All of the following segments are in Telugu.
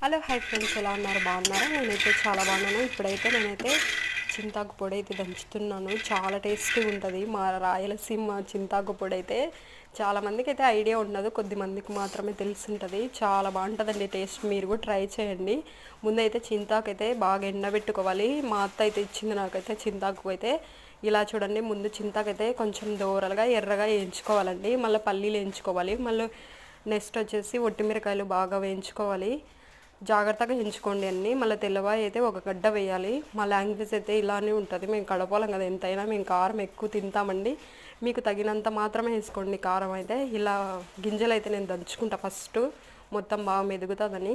హలో హాయ్ ఫ్రెండ్స్ ఎలా ఉన్నారు? బాగున్నారా? నేనైతే చాలా బాగున్నాను. ఇప్పుడైతే నేనైతే చింతాకు పొడి అయితే దంచుతున్నాను. చాలా టేస్టీగా ఉంటుంది. మా రాయలసీమ చింతాకు పొడి అయితే చాలామందికి అయితే ఐడియా ఉండదు. కొద్ది మందికి మాత్రమే తెలిసి ఉంటుంది చాలా బాగుంటుందండి టేస్ట్. మీరు కూడా ట్రై చేయండి. ముందైతే చింతాకు అయితే బాగా ఎండబెట్టుకోవాలి. మా అత్త అయితే ఇచ్చింది నాకైతే చింతాకు అయితే. ఇలా చూడండి ముందు చింతాకు అయితే కొంచెం దూరలుగా ఎర్రగా వేయించుకోవాలండి. మళ్ళీ పల్లీలు వేయించుకోవాలి. మళ్ళీ నెక్స్ట్ వచ్చేసి ఒట్టిమిరకాయలు బాగా వేయించుకోవాలి. జాగ్రత్తగా ఎంచుకోండి అన్ని. మళ్ళీ తెల్లవాయి అయితే ఒక గడ్డ వేయాలి. మా లాంగ్వేజ్ అయితే ఇలానే ఉంటుంది. మేము కడపాలం కదా ఎంతైనా మేము కారం ఎక్కువ తింటామండి. మీకు తగినంత మాత్రమే వేసుకోండి కారం అయితే. ఇలా గింజలు అయితే నేను దంచుకుంటా ఫస్ట్. మొత్తం బాగా మెదుగుతుందని.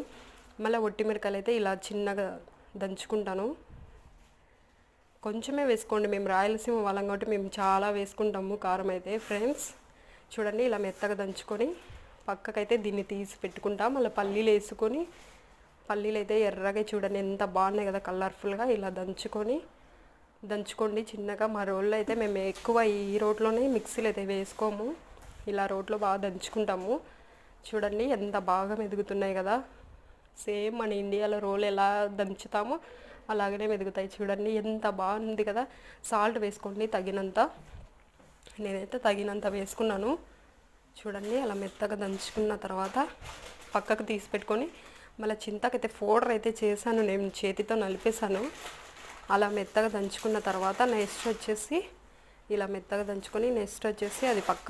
మళ్ళీ ఒట్టి మిరకాయలు అయితే ఇలా చిన్నగా దంచుకుంటాను. కొంచెమే వేసుకోండి. మేము రాయలసీమ వాళ్ళం కాబట్టి మేము చాలా వేసుకుంటాము కారం అయితే ఫ్రెండ్స్. చూడండి ఇలా మెత్తగా దంచుకొని పక్కకైతే దీన్ని తీసి పెట్టుకుంటాం. మళ్ళీ పల్లీలు వేసుకొని పల్లీలు అయితే ఎర్రగా చూడండి ఎంత బాగున్నాయి కదా కలర్ఫుల్గా ఇలా దంచుకొని దంచుకోండి చిన్నగా. మా రోల్లో అయితే మేము ఎక్కువ ఈ రోట్లోనే మిక్సీలు అయితే వేసుకోము. ఇలా రోట్లో బాగా దంచుకుంటాము. చూడండి ఎంత బాగా మెదుగుతున్నాయి కదా. సేమ్ మన ఇండియాలో రోల్ ఎలా దంచుతామో అలాగనే మెదుగుతాయి. చూడండి ఎంత బాగుంది కదా. సాల్ట్ వేసుకోండి తగినంత. నేనైతే తగినంత వేసుకున్నాను. చూడండి అలా మెత్తగా దంచుకున్న తర్వాత పక్కకు తీసి పెట్టుకొని మళ్ళీ చింతకైతే పౌడర్ అయితే చేశాను నేను చేతితో నలిపేశాను. అలా మెత్తగా దంచుకున్న తర్వాత నెక్స్ట్ వచ్చేసి ఇలా మెత్తగా దంచుకొని నెక్స్ట్ వచ్చేసి అది పక్క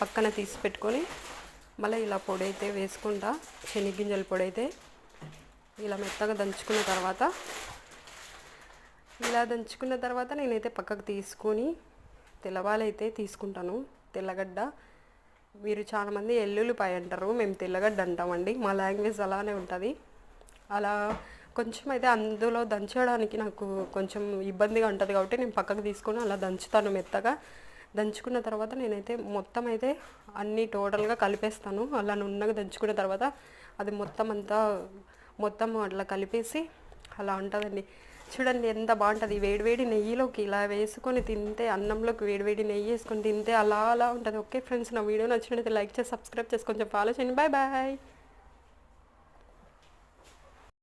పక్కన తీసి పెట్టుకొని మళ్ళీ ఇలా పొడి అయితే వేసుకుంటా శనగింజల పొడి అయితే. ఇలా మెత్తగా దంచుకున్న తర్వాత ఇలా దంచుకున్న తర్వాత నేనైతే పక్కకు తీసుకొని తెల్లవాలైతే తీసుకుంటాను తెల్లగడ్డ మీరు చాలామంది ఎల్లుల్లిపాయ అంటారు మేము తెల్లగడ్డ అంటామండి. మా లాంగ్వేజ్ అలానే ఉంటుంది. అలా కొంచెం అయితే అందులో దంచడానికి నాకు కొంచెం ఇబ్బందిగా ఉంటుంది కాబట్టి నేను పక్కకు తీసుకొని అలా దంచుతాను మెత్తగా. దంచుకున్న తర్వాత నేనైతే మొత్తం అయితే అన్నీ టోటల్గా కలిపేస్తాను. అలా నున్నగా దంచుకున్న తర్వాత అది మొత్తం అంతా మొత్తం అట్లా కలిపేసి అలా ఉంటుందండి. చూడండి ఎంత బాగుంటుంది. వేడివేడి నెయ్యిలోకి ఇలా వేసుకొని తింటే అన్నంలోకి వేడివేడి నెయ్యి వేసుకొని తింటే అలా అలా ఉంటుంది. ఓకే ఫ్రెండ్స్ నా వీడియో నచ్చినట్లయితే లైక్ చేసి సబ్స్క్రైబ్ చేసి కొంచెం ఫాలో చేయండి. Bye bye